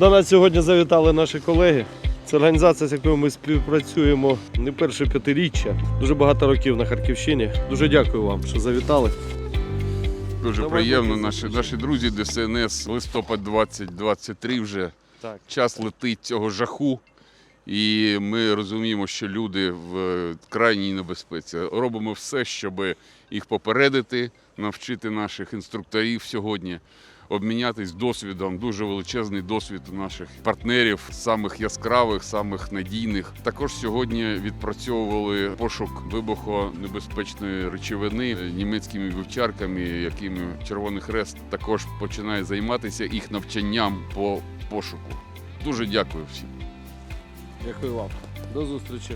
До нас сьогодні завітали наші колеги. Це організація, з якою ми співпрацюємо не перше п'ятиріччя, дуже багато років на Харківщині. Дуже дякую вам, що завітали. Дуже Давай приємно. Наші, наші друзі ДСНС, листопад 2023 вже. Так. Час летить цього жаху. І ми розуміємо, що люди в крайній небезпеці. Робимо все, щоб їх попередити, навчити наших інструкторів сьогодні, обмінятись досвідом. Дуже величезний досвід наших партнерів, самих яскравих, самих надійних. Також сьогодні відпрацьовували пошук вибухонебезпечної речовини німецькими вівчарками, якими Червоний Хрест також починає займатися їх навчанням по пошуку. Дуже дякую всім. Дякую вам. До зустрічі.